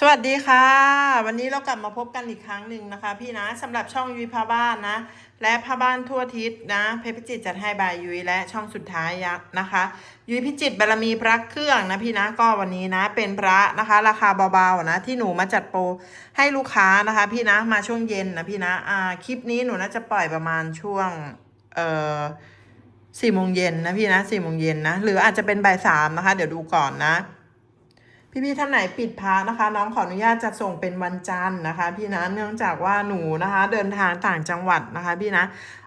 สวัสดีค่ะ วันนี้เรากลับมาพบกันอีกครั้งหนึ่งนะคะ พี่นะสำหรับช่องยุ้ยพาบ้านนะ และพาบ้านทั่วทิศนะเพชรพิจิตจัดให้บายยุ้ยและช่องสุดท้ายยักษ์นะคะ ยุ้ยพิจิตบารมีพระเครื่องนะพี่นะก็วันนี้นะเป็นพระนะคะ ราคาเบาๆนะที่หนูมาจัดโปรให้ลูกค้านะคะ พี่นะมาช่วงเย็นนะพี่นะอ่าคลิปนี้หนูน่าจะปล่อยประมาณช่วงเอ่อสี่โมงเย็นนะพี่นะสี่โมงเย็นนะหรืออาจจะเป็นบ่ายสามนะคะ เดี๋ยวดูก่อนนะ พี่ๆท่านไหนปิดพระนะคะ น้องขออนุญาตจะส่งเป็นวันจันทร์นะคะ พี่นะเนื่องจากว่าหนูนะคะ เดินทางต่างจังหวัดนะคะ พี่นะ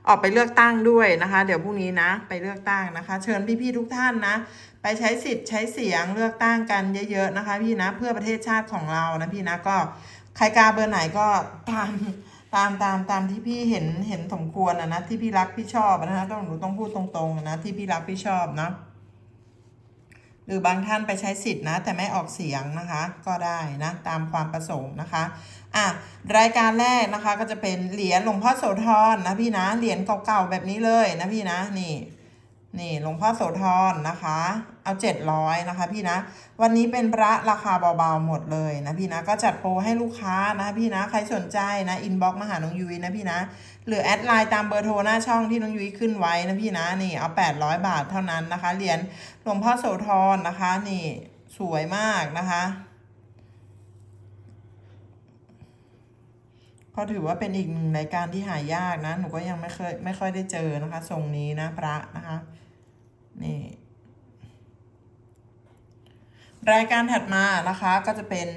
ออกไปเลือกตั้งด้วยนะคะ เดี๋ยวพรุ่งนี้นะ ไปเลือกตั้งนะคะ เชิญพี่ๆทุกท่านนะ ไปใช้สิทธิ์ใช้เสียงเลือกตั้งกันเยอะ ๆนะคะ พี่นะเพื่อประเทศชาติของเรานะพี่นะก็ใครกาเบอร์ไหนก็ตามตามตามตามที่พี่เห็นเห็นสมควรนะนะที่พี่รักพี่ชอบนะคะต้องหนูต้องพูดตรงๆนะที่พี่รักพี่ชอบนะ รือบางท่านไปใช้สิทธิ์นะ แต่ไม่ออกเสียงนะคะ ก็ได้นะ ตามความประสงค์นะคะอะรายการแรกนะคะก็จะเป็นเหรียญหลวงพ่อโสธรนะพี่นะเหรียญเก่าๆแบบนี้เลยนะพี่นะนี่ นี่หลวงพ่อโสธรนะคะ เอาเจ็ดร้อยนะคะ พี่นะ วันนี้เป็นพระราคาเบาๆหมดเลยนะพี่นะ ก็จัดโปรให้ลูกค้านะพี่นะ ใครสนใจนะอินบ็อกมาหาน้องยุ้ยนะพี่นะ หรือแอดไลน์ตามเบอร์โทรหน้าช่องที่น้องยุ้ยขึ้นไว้นะพี่นะ นี่เอา800บาทเท่านั้นนะคะ เหรียญหลวงพ่อโสธรนะคะ นี่สวยมากนะคะก็ถือว่าเป็นอีกหนึ่งรายการที่หายากนะ หนูก็ยังไม่เคยไม่ค่อยได้เจอนะคะ ทรงนี้นะพระนะคะ นี่ รายการถัดมานะคะก็จะเป็น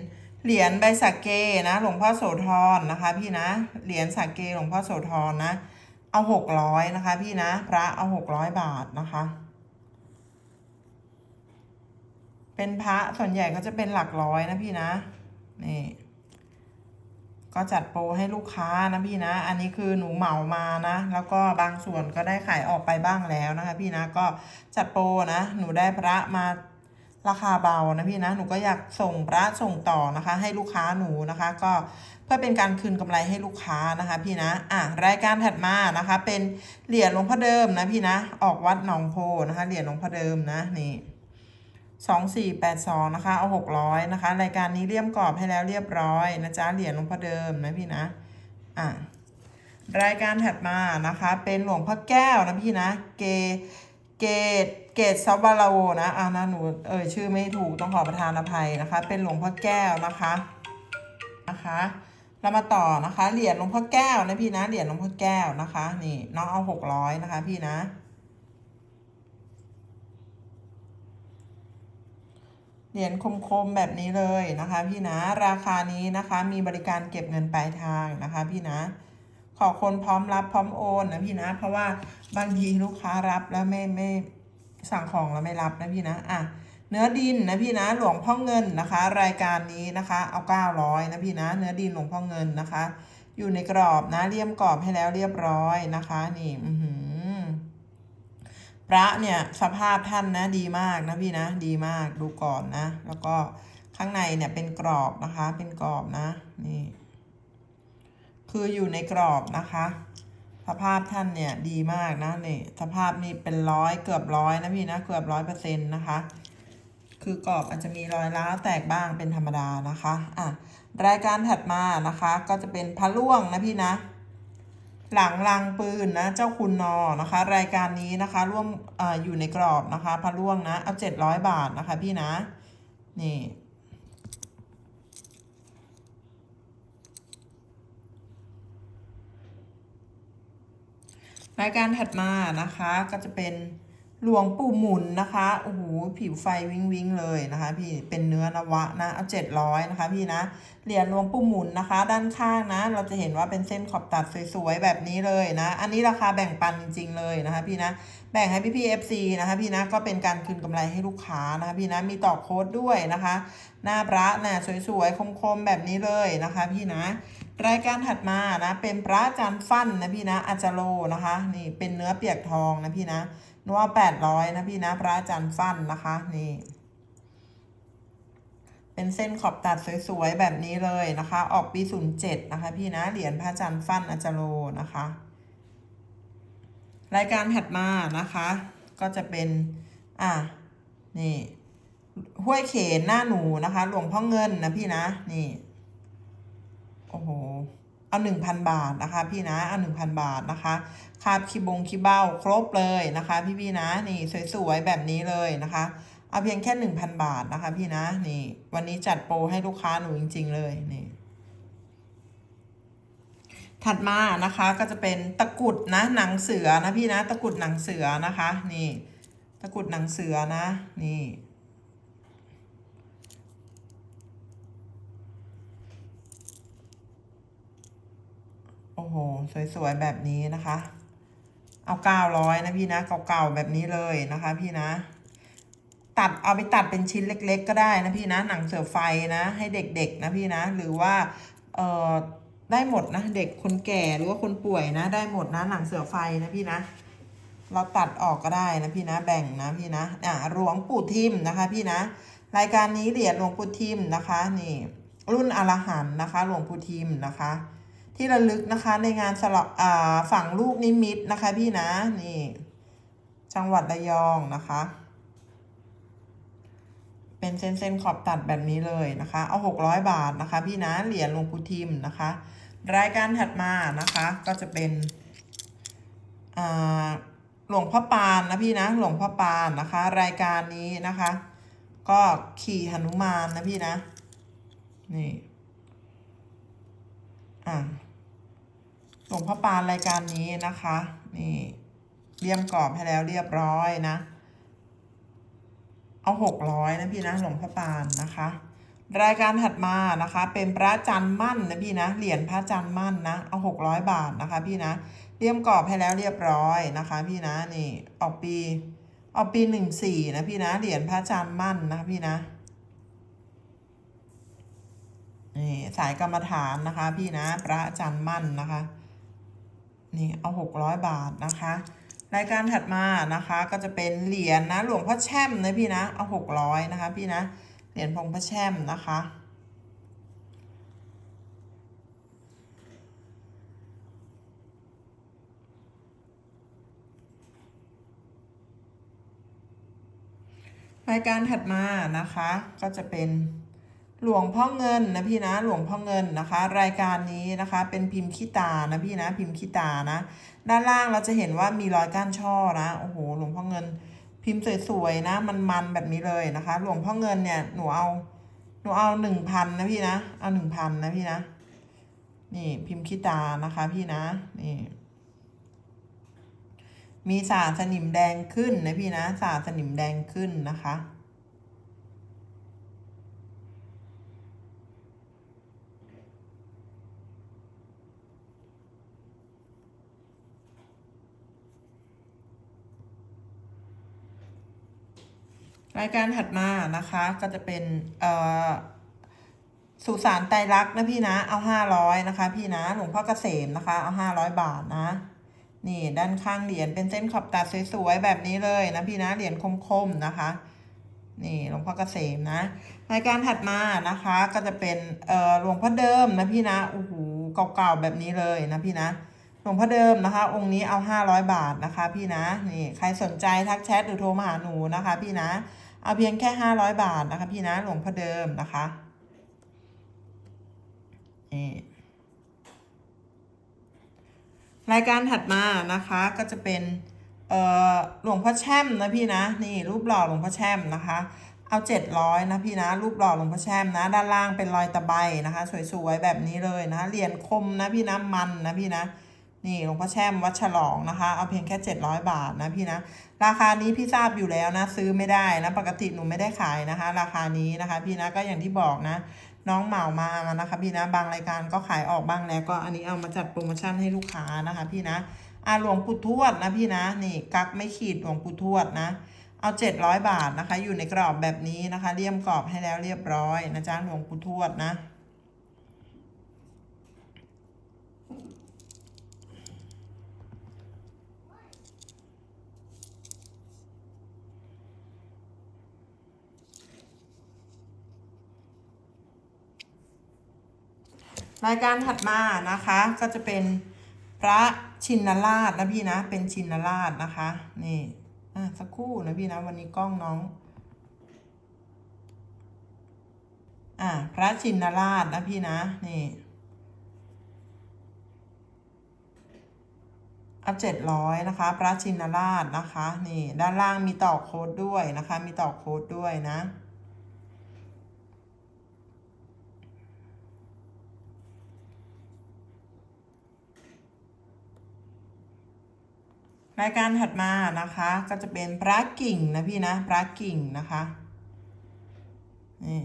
เหรียญใบสักเกนะหลวงพ่อโสธรนะคะพี่นะเหรียญสักเกหลวงพ่อโสธรนะ เอาหกร้อยนะคะ พี่นะ พระเอาหกร้อยบาทนะคะ เป็นพระส่วนใหญ่ก็จะเป็นหลักร้อยนะพี่นะนี่ ก็จัดโปรให้ลูกค้านะพี่นะ อันนี้คือหนูเหมามานะ แล้วก็บางส่วนก็ได้ขายออกไปบ้างแล้วนะคะพี่นะก็จัดโปรนะ หนูได้พระมาราคาเบานะพี่นะ หนูก็อยากส่งพระส่งต่อนะคะ ให้ลูกค้าหนูนะคะ ก็เพื่อเป็นการคืนกำไรให้ลูกค้านะคะพี่นะ อะรายการถัดมานะคะ เป็นเหรียญหลวงพ่อเดิมนะพี่นะ ออกวัดหนองโพนะคะ เหรียญหลวงพ่อเดิมนะนี่ สองสี่แปดสองนะคะ เอาหกร้อยนะคะ รายการนี้เลี่ยมกรอบให้แล้วเรียบร้อยนะจ๊ะ เหรียญหลวงพ่อเดิมนะพี่นะ อะ รายการถัดมานะคะ เป็นหลวงพ่อแก้วนะพี่นะ เก เกตเกตซอบาลาโวนะ อ่านะหนู เอ่ยชื่อไม่ถูก ต้องขอประทานอภัยนะคะ เป็นหลวงพ่อแก้วนะคะ นะคะ เรามาต่อนะคะ เหรียญหลวงพ่อแก้วนะพี่นะ เหรียญหลวงพ่อแก้วนะคะ นี่น้องเอาหกร้อยนะคะพี่นะ เหรียญคมๆแบบนี้เลยนะคะพี่นะราคานี้นะคะมีบริการเก็บเงินปลายทางนะคะพี่นะ ขอคนพร้อมรับพร้อมโอนนะพี่นะ เพราะว่าบางทีลูกค้ารับแล้วไม่ไม่สั่งของแล้วไม่รับนะพี่นะอะเนื้อดินนะพี่นะหลวงพ่อเงินนะคะ รายการนี้นะคะเอาเก้าร้อยนะพี่นะ เนื้อดินหลวงพ่อเงินนะคะ อยู่ในกรอบนะเลี่ยมกรอบให้แล้วเรียบร้อยนะคะ นี่อือหือ พระเนี่ยสภาพท่านนะดีมากนะพี่นะดีมากดูก่อนนะ แล้วก็ข้างในเนี่ยเป็นกรอบนะคะ เป็นกรอบนะนี่คืออยู่ในกรอบนะคะ สภาพท่านเนี่ยดีมากนะนี่สภาพนี่เป็นร้อยเกือบร้อยนะพี่นะเกือบร้อยเปอร์เซ็นต์นะคะ คือกรอบอาจจะมีรอยร้าวแตกบ้างเป็นธรรมดานะคะอะรายการถัดมานะคะ ก็จะเป็นพระล่วงนะพี่นะ หลังลังปืนนะเจ้าคุณนอนะคะ รายการนี้นะคะ ร่วมออยู่ในกรอบนะคะพระล่วงนะเอาเจ็ดร้อยบาทนะคะพี่นะ นี่รายการถัดมานะคะก็จะเป็น หลวงปู่หมุนนะคะ โอ้โห ผิวไฟวิงวิงเลยนะคะ พี่ เป็นเนื้อนวะนะ เอาเจ็ดร้อยนะคะ พี่นะ เหรียญหลวงปู่หมุนนะคะ ด้านข้างนะ เราจะเห็นว่าเป็นเส้นขอบตัดสวยๆแบบนี้เลยนะ อันนี้ราคาแบ่งปันจริงๆเลยนะคะ พี่นะ แบ่งให้พี่พี่เอฟซีนะคะพี่นะ ก็เป็นการคืนกำไรให้ลูกค้านะคะพี่นะ มีต่อโค้ดด้วยนะคะ หน้าพระนะสวยๆ คมๆ แบบนี้เลยนะคะ พี่นะรายการถัดมานะ เป็นพระอาจารย์ฟั่นนะพี่นะอาจารโลนะคะ นี่เป็นเนื้อเปียกทองนะพี่นะ นัวแปดร้อยนะพี่นะพระอาจารย์ฟันนะคะนี่ เป็นเส้นขอบตัดสวยๆแบบนี้เลยนะคะ ออกปีศูนย์เจ็ดนะคะ พี่นะเหรียญพระอาจารย์ฟันอาจารโลนะคะ รายการถัดมานะคะ ก็จะเป็นอะนี่ห้วยเขนหน้าหนูนะคะ หลวงพ่อเงินนะพี่นะนี่ โอ้โห เอาหนึ่งพันบาทนะคะ พี่นะเอาหนึ่งพันบาทนะคะคาบคีบงคีเบ้าครบเลยนะคะ พี่พี่นะนี่สวยๆแบบนี้เลยนะคะเอาเพียงแค่หนึ่งพันบาทนะคะ พี่นะนี่ วันนี้จัดโปรให้ลูกค้าหนูจริง ๆ เลยนี่ถัดมานะคะก็จะเป็นตะกุดนะหนังเสือนะพี่นะ ตะกุดหนังเสือนะคะ นี่ ตะกุดหนังเสือนะ นี่ โอ้โห สวยๆ แบบนี้นะคะ เอาเก้าร้อยนะพี่นะ เก่าๆ แบบนี้เลยนะคะ พี่นะ ตัดเอาไปตัดเป็นชิ้นเล็ก ๆ ก็ได้นะพี่นะ หนังเสือไฟนะ ให้เด็กๆ นะพี่นะ หรือว่า เอ่อ ได้หมดนะ เด็กคนแก่หรือว่าคนป่วยนะ ได้หมดนะ หนังเสือไฟนะพี่นะเราตัดออกก็ได้นะพี่นะแบ่งนะพี่นะอ่าหลวงปู่ทิมนะคะ พี่นะ รายการนี้เหรียญหลวงปู่ทิมนะคะ นี่ รุ่นอรหันนะคะ หลวงปู่ทิมนะคะ ที่ระลึกนะคะในงานสลับอ่าฝั่งลูกนิมิตนะคะพี่นะนี่ จังหวัดระยองนะคะ เป็นเส้นๆขอบตัดแบบนี้เลยนะคะ เอาหกร้อยบาทนะคะ พี่นะเหรียญหลวงปู่ทิมนะคะ รายการถัดมานะคะ ก็จะเป็นหลวงพ่อปานนะพี่นะหลวงพ่อปานนะคะ รายการนี้นะคะ ก็ขี่หนุมานนะพี่นะนี่ อะ งพ่อปานรายการนี้นะคะ นี่เรียมกรอบให้แล้วเรียบร้อยนะ เอาหกร้อยนะพี่นะหลวงพ่อปานนะคะ รายการถัดมานะคะ เป็นพระจันทร์มั่นนะพี่นะเหรียญพระจันทร์มั่นนะเอาหกร้อยบาทนะคะ พี่นะเรียมกรอบให้แล้วเรียบร้อยนะคะ พี่นะนี่ออกปีออกปีหนึ่งสี่นะพี่นะเหรียญพระจันทร์มั่นนะคะพี่นะนี่สายกรรมฐานนะคะ พี่นะพระจันทร์มั่นนะคะ นี่เอาหกร้อยบาทนะคะ รายการถัดมานะคะก็จะเป็นเหรียญนะหลวงพ่อแช่มนะพี่นะเอาหกร้อยนะคะพี่นะเหรียญพงพ่อแช่มนะคะรายการถัดมานะคะก็จะเป็น หลวงพ่อเงินนะพี่นะหลวงพ่อเงินนะคะ รายการนี้นะคะเป็นพิมพ์ขี้ตานะพี่นะพิมพ์ขี้ตานะ ด้านล่างเราจะเห็นว่ามีรอยก้านช่อนะโอ้โหหลวงพ่อเงิน พิมพ์สวยๆนะ มันๆแบบนี้เลยนะคะ หลวงพ่อเงินเนี่ยหนูเอาหนูเอาหนึ่งพันนะพี่นะเอาหนึ่งพันนะพี่นะนี่พิมพ์ขี้ตานะคะพี่นะนี่มีสาสนิมแดงขึ้นนะพี่นะสาสนิมแดงขึ้นนะคะ รายการถัดมานะคะก็จะเป็นเอ่อสุสานไตรลักษณ์นะพี่นะเอาห้าร้อยนะคะ พี่นะหลวงพ่อเกษมนะคะเอาห้าร้อยบาทนะ นี่ด้านข้างเหรียญเป็นเส้นขอบตัดสวยๆแบบนี้เลยนะพี่นะเหรียญคมๆนะคะ นี่หลวงพ่อเกษมนะรายการถัดมานะคะก็จะเป็นเอ่อหลวงพ่อเดิมนะพี่นะโอ้โหเก่าๆแบบนี้เลยนะพี่นะหลวงพ่อเดิมนะคะ องค์นี้เอาห้าร้อยบาทนะคะ พี่นะนี่ใครสนใจทักแชทหรือโทรมาหาหนูนะคะ พี่นะ เอาเพียงแค่ห้าร้อยบาทนะคะพี่นะหลวงพ่อเดิมนะคะนี่รายการถัดมานะคะก็จะเป็นเอ่อหลวงพ่อแช่มนะพี่นะนี่รูปหล่อหลวงพ่อแช่มนะคะ เอาเจ็ดร้อยนะพี่นะ รูปหล่อหลวงพ่อแช่มนะ ด้านล่างเป็นรอยตะไบนะคะ สวยๆแบบนี้เลยนะเหรียญคมนะพี่นะมันนะพี่นะ นี่หลวงพ่อแช่มวัดฉลองนะคะ เอาเพียงแค่เจ็ดร้อยบาทนะพี่นะ ราคานี้พี่ทราบอยู่แล้วนะ ซื้อไม่ได้นะ ปกติหนูไม่ได้ขายนะคะ ราคานี้นะคะ พี่นะก็อย่างที่บอกนะ น้องเหมามานะคะพี่นะบางรายการก็ขายออกบ้างแล้วก็อันนี้เอามาจัดโปรโมชั่นให้ลูกค้านะคะ พี่นะอ่าหลวงปู่ทวดนะพี่นะนี่กักไม่ขีดหลวงปู่ทวดนะเอาเจ็ดร้อยบาทนะคะ อยู่ในกรอบแบบนี้นะคะ เลี่ยมกรอบให้แล้วเรียบร้อยนะจ๊ะหลวงปู่ทวดนะ รายการถัดมานะคะก็จะเป็นพระชินราชนะพี่นะ เป็นชินราชนะคะนี่อะสักครู่นะพี่นะวันนี้กล้องน้องอ่าพระชินราชนะพี่นะนี่เอาเจ็ดร้อยนะคะ พระชินราชนะคะ นี่ ด้านล่างมีต่อโค้ดด้วยนะคะ มีต่อโค้ดด้วยนะ รายการถัดมานะคะก็จะเป็นพระกิ่งนะพี่นะพระกิ่งนะคะนี่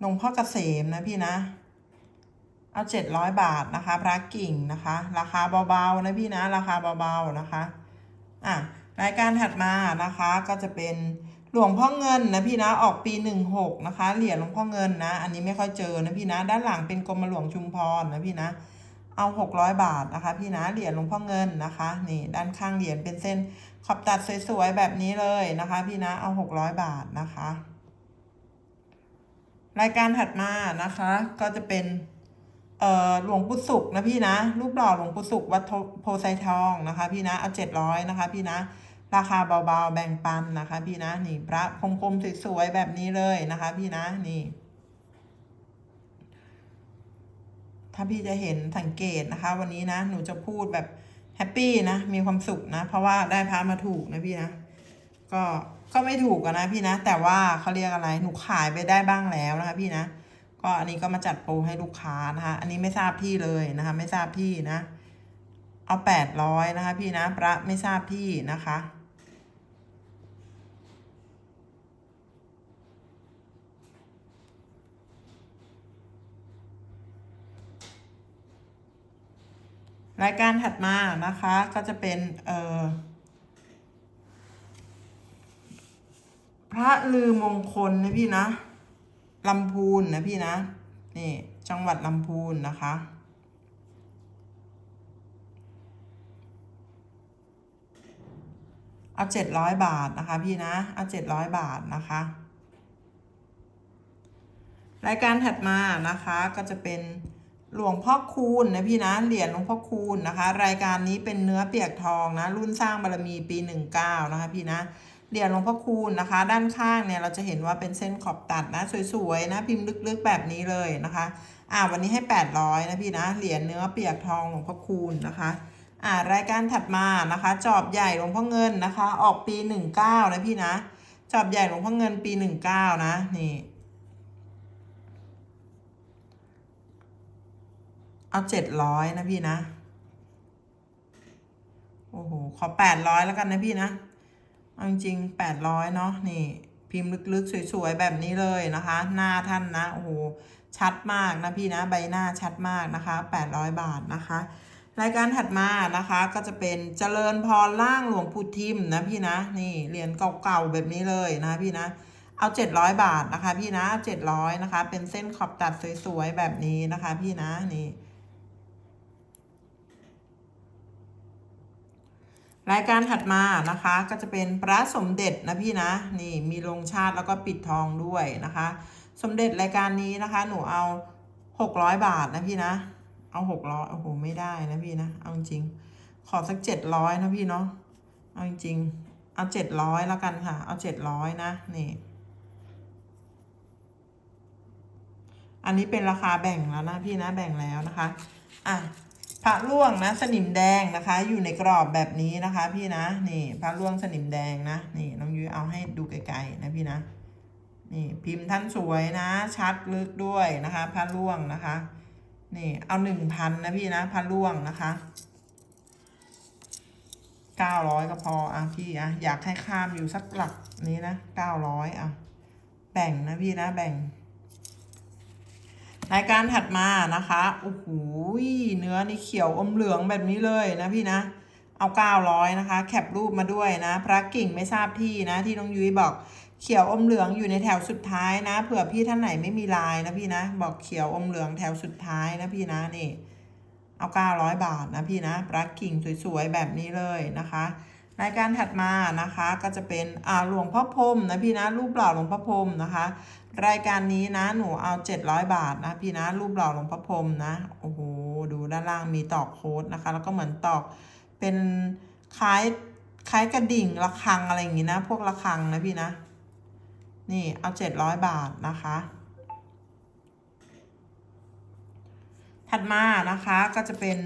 หลวงพ่อเกษมนะพี่นะ เอาเจ็ดร้อยบาทนะคะ พระกิ่งนะคะ ราคาเบาๆนะพี่นะ ราคาเบาๆนะคะ อะรายการถัดมานะคะก็จะเป็น หลวงพ่อเงินนะพี่นะออกปีหนึ่งหกนะคะ เหรียญหลวงพ่อเงินนะ อันนี้ไม่ค่อยเจอนะพี่นะ ด้านหลังเป็นกรมหลวงชุมพรนะพี่นะ เอาหกร้อยบาทนะคะ พี่นะเหรียญหลวงพ่อเงินนะคะ นี่ด้านข้างเหรียญเป็นเส้นขอบตัดสวยๆแบบนี้เลยนะคะ พี่นะเอาหกร้อยบาทนะคะ รายการถัดมานะคะ ก็จะเป็นเอ่อหลวงปู่สุขนะพี่นะรูปหล่อหลวงปู่สุขวัดโพไซทองนะคะ พี่นะเอาเจ็ดร้อยนะคะ พี่นะ ราคาเบาๆ แบ่งปันนะคะ พี่นะนี่พระคมๆสวยๆแบบนี้เลยนะคะ พี่นะนี่ ถ้าพี่จะเห็นสังเกตนะคะ วันนี้นะหนูจะพูดแบบแฮปปี้นะมีความสุขนะ เพราะว่าได้พระมาถูกนะพี่นะก็ก็ไม่ถูกนะพี่นะ แต่ว่าเขาเรียกอะไรหนูขายไปได้บ้างแล้วนะคะ พี่นะก็อันนี้ก็มาจัดโปรให้ลูกค้านะคะ อันนี้ไม่ทราบที่เลยนะคะ ไม่ทราบที่นะ เอาแปดร้อยนะคะ พี่นะพระไม่ทราบที่นะคะ รายการถัดมานะคะก็จะเป็นเอ่อพระลือมงคลนะพี่นะลำพูนนะพี่นะนี่จังหวัดลำพูนนะคะเอาเจ็ดร้อยบาทนะคะ พี่นะเอาเจ็ดร้อยบาทนะคะ รายการถัดมานะคะก็จะเป็น หลวงพ่อคูณนะพี่นะเหรียญหลวงพ่อคูณนะคะ รายการนี้เป็นเนื้อเปียกทองนะ รุ่นสร้างบารมีปีหนึ่งเก้านะคะพี่นะเหรียญหลวงพ่อคูณนะคะ ด้านข้างเนี่ยเราจะเห็นว่าเป็นเส้นขอบตัดนะ สวยๆนะพิมพ์ลึกๆแบบนี้เลยนะคะ อ่าวันนี้ให้ 800นะพี่นะเหรียญเนื้อเปียกทองหลวงพ่อคูณนะคะอ่ารายการถัดมานะคะ จอบใหญ่หลวงพ่อเงินนะคะ ออกปี 19 นะพี่นะจอบใหญ่หลวงพ่อเงินปี 19 นะนี่ เอาเจ็ดร้อยนะพี่นะ โอ้โห ขอแปดร้อยแล้วกันนะพี่นะ เอาจริงแปดร้อยเนาะนี่ พิมพ์ลึกๆ สวยๆ แบบนี้เลยนะคะ หน้าท่านนะ โอ้โห ชัดมากนะพี่นะ ใบหน้าชัดมากนะคะแปดร้อยบาทนะคะ รายการถัดมานะคะก็จะเป็นเจริญพรล่างหลวงปู่ทิมนะพี่นะ นี่เหรียญเก่าๆ แบบนี้เลยนะพี่นะเอาเจ็ดร้อยบาทนะคะ พี่นะเจ็ดร้อยนะคะ เป็นเส้นขอบตัดสวยๆ แบบนี้นะคะ พี่นะนี่ รายการถัดมานะคะก็จะเป็นพระสมเด็จนะพี่นะนี่มีลงชาติแล้วก็ปิดทองด้วยนะคะ สมเด็จรายการนี้นะคะ หนูเอาหกร้อยบาทนะพี่นะ เอาหกร้อยโอ้โหไม่ได้นะพี่นะเอาจริง ขอสักเจ็ดร้อยนะพี่เนาะเอาจริง เอาเจ็ดร้อยแล้วกันค่ะ เอาเจ็ดร้อยนะนี่ อันนี้เป็นราคาแบ่งแล้วนะพี่นะแบ่งแล้วนะคะ อะ พระล่วงนะสนิมแดงนะคะ อยู่ในกรอบแบบนี้นะคะ พี่นะนี่พระล่วงสนิมแดงนะนี่น้องยุ้ยเอาให้ดูไกลๆนะพี่นะนี่พิมพ์ท่านสวยนะ ชัดลึกด้วยนะคะพระล่วงนะคะ นี่เอาหนึ่งพันนะพี่นะพระล่วงนะคะเก้าร้อยก็พออะพี่อะอยากให้ข้ามอยู่สักหลักนี้นะเก้าร้อยอะแบ่งนะพี่นะแบ่ง รายการถัดมานะคะโอ้โหเนื้อนี่เขียวอมเหลืองแบบนี้เลยนะพี่นะเอาเก้าร้อยนะคะ แคปรูปมาด้วยนะ พระกิ่งไม่ทราบที่นะที่น้องยุ้ยบอกเขียวอมเหลืองอยู่ในแถวสุดท้ายนะ เผื่อพี่ท่านไหนไม่มีลายนะพี่นะ บอกเขียวอมเหลืองแถวสุดท้ายนะพี่นะนี่ เอาเก้าร้อยบาทนะพี่นะพระกิ่งสวยๆแบบนี้เลยนะคะรายการถัดมานะคะก็จะเป็นอ่าหลวงพ่อพรมนะพี่นะรูปหล่อหลวงพ่อพรมนะคะ รายการนี้นะหนูเอาเจ็ดร้อยบาทนะพี่นะรูปหล่อหลวงพ่อพรมนะโอ้โหดูด้านล่างมีตอกโค้ดนะคะ แล้วก็เหมือนตอกเป็นคล้ายคล้ายกระดิ่งระฆังอะไรอย่างงี้นะ พวกระฆังนะพี่นะ นี่เอาเจ็ดร้อยบาทนะคะ ถัดมานะคะก็จะเป็น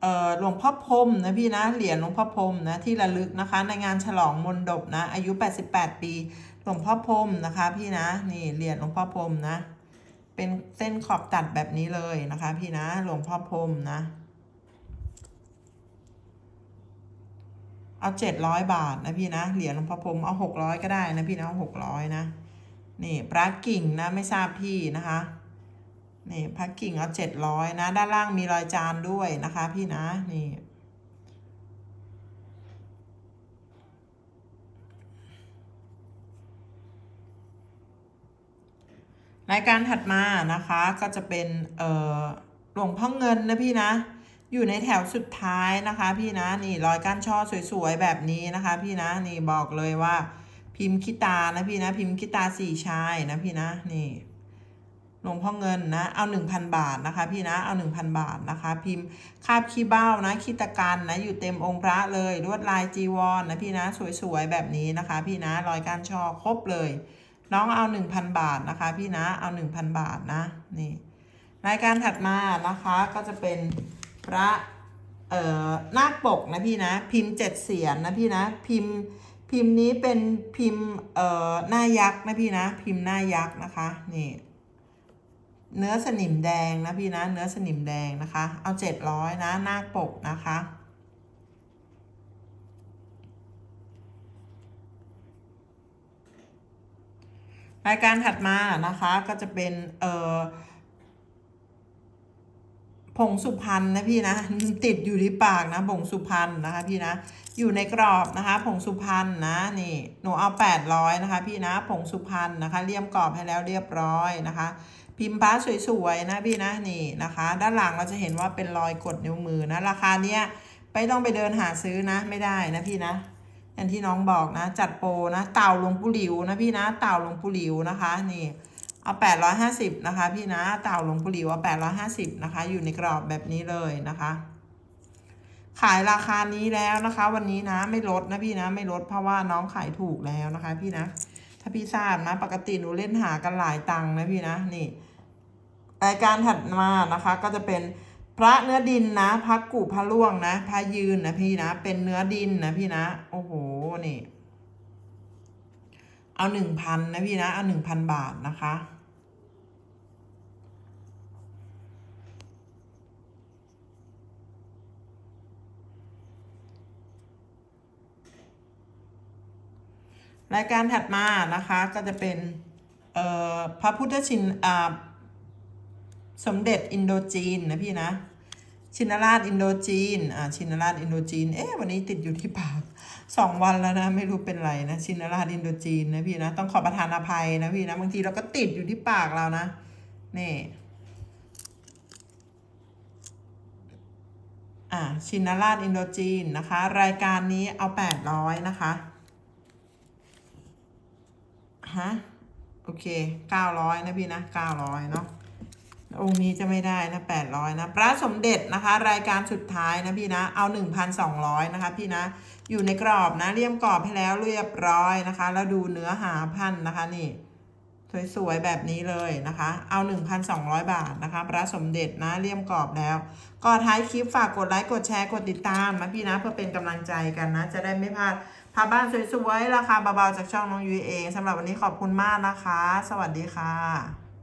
เอ่อหลวงพ่อพรมนะพี่นะเหรียญหลวงพ่อพรมนะที่ระลึกนะคะ ในงานฉลองมนดบนะอายุ 88 ปี ลวงพ่อพรมนะคะ พี่นะนี่เหรียญหลวงพ่อพรมนะ เป็นเส้นขอบตัดแบบนี้เลยนะคะ พี่นะหลวงพ่อพรมนะเอาเจ็ดร้อยบาทนะพี่นะเหรียญหลวงพ่อพรมเอาหกร้อยก็ได้นะพี่นะเอาหกร้อยนะนี่พระกิ่งนะไม่ทราบที่นะคะนี่พระกิ่งเอาเจ็ดร้อยนะ ด้านล่างมีรอยจานด้วยนะคะ พี่นะนี่ รายการถัดมานะคะก็จะเป็นเอ่อหลวงพ่อเงินนะพี่นะ อยู่ในแถวสุดท้ายนะคะ พี่นะนี่รอยก้านช่อสวยๆแบบนี้นะคะ พี่นะนี่บอกเลยว่า พิมพ์คิตานะพี่นะพิมพ์คิตาสี่ชายนะพี่นะนี่หลวงพ่อเงินนะ เอาหนึ่งพันบาทนะคะ พี่นะ เอาหนึ่งพันบาทนะคะ พิมพ์คาบขี้เบ้านะคิตกันนะ อยู่เต็มองค์พระเลยลวดลายจีวรนะพี่นะ สวยๆ แบบนี้นะคะ พี่นะ รอยการช่อครบเลย น้องเอาหนึ่งพันบาทนะคะ พี่นะเอาหนึ่งพันบาทนะนี่รายการถัดมานะคะก็จะเป็นพระเอ่อนาคปกนะพี่นะพิมพ์เจ็ดเสียนนะพี่นะพิมพ์พิมพ์นี้เป็นพิมพ์เอ่อหน้ายักษ์นะพี่นะพิมพ์หน้ายักษ์นะคะนี่เนื้อสนิมแดงนะพี่นะเนื้อสนิมแดงนะคะ เอาเจ็ดร้อยนะนาคปกนะคะ รายการถัดมานะคะก็จะเป็นเอ่อผงสุพรรณนะพี่นะติดอยู่ที่ปากนะผงสุพรรณนะคะพี่นะอยู่ในกรอบนะคะผงสุพรรณนะนี่หนูเอา800นะคะพี่นะผงสุพรรณนะคะเลี่ยมกรอบให้แล้วเรียบร้อยนะคะ พิมพ์พ้าสวยๆนะพี่นะนี่นะคะ ด้านหลังเราจะเห็นว่าเป็นรอยกดนิ้วมือนะราคาเนี้ยไม่ต้องไปเดินหาซื้อนะไม่ได้นะพี่นะ อย่างที่น้องบอกนะ จัดโปรนะ เต่าหลวงปู่หลิวนะพี่นะ เต่าหลวงปู่หลิวนะคะ นี่ เอาแปดร้อยห้าสิบนะคะ พี่นะ เต่าหลวงปู่หลิวเอาแปดร้อยห้าสิบนะคะ อยู่ในกรอบแบบนี้เลยนะคะ ขายราคานี้แล้วนะคะ วันนี้นะไม่ลดนะพี่นะไม่ลดเพราะว่าน้องขายถูกแล้วนะคะ พี่นะ ถ้าพี่ทราบนะ ปกติหนูเล่นหากันหลายตังค์นะพี่นะนี่รายการถัดมานะคะก็จะเป็น พระเนื้อดินนะพระกุพระล่วงนะพระยืนนะพี่นะเป็นเนื้อดินนะพี่นะ โอ้โหนี่เอาหนึ่งพันนะพี่นะเอาหนึ่งพันบาทนะคะรายการถัดมานะคะก็จะเป็นพระพุทธชินอ่า สมเด็จอินโดจีนนะพี่นะ ชินราชอินโดจีน อ่า ชินราชอินโดจีน เอ๊ะ วันนี้ติดอยู่ที่ปากสองวันแล้วนะ ไม่รู้เป็นไรนะ ชินราชอินโดจีนนะพี่นะ ต้องขอประทานอภัยนะพี่นะ บางทีเราก็ติดอยู่ที่ปากเรานะ นี่ อ่า ชินราชอินโดจีนนะคะ รายการนี้เอาแปดร้อยนะคะฮะโอเคเก้าร้อยนะพี่นะเก้าร้อยเนาะ องค์นี้จะไม่ได้นะแปดร้อยนะ พระสมเด็จนะคะ รายการสุดท้ายนะพี่นะ เอาหนึ่งพันสองร้อยนะคะพี่นะ อยู่ในกรอบนะเลี่ยมกรอบให้แล้วเรียบร้อยนะคะ แล้วดูเนื้อหาพันนะคะนี่สวยๆแบบนี้เลยนะคะ เอา 1,200 บาทนะคะ พระสมเด็จนะเลี่ยมกรอบแล้ว ก็ท้ายคลิปฝากกดไลค์ กดแชร์ กดติดตามนะพี่นะ เพื่อเป็นกำลังใจกันนะ จะได้ไม่พลาดพาบ้านสวยๆ ราคาเบาๆ จากช่องน้องยุ้ยเองสำหรับวันนี้ขอบคุณมากนะคะ สวัสดีค่ะ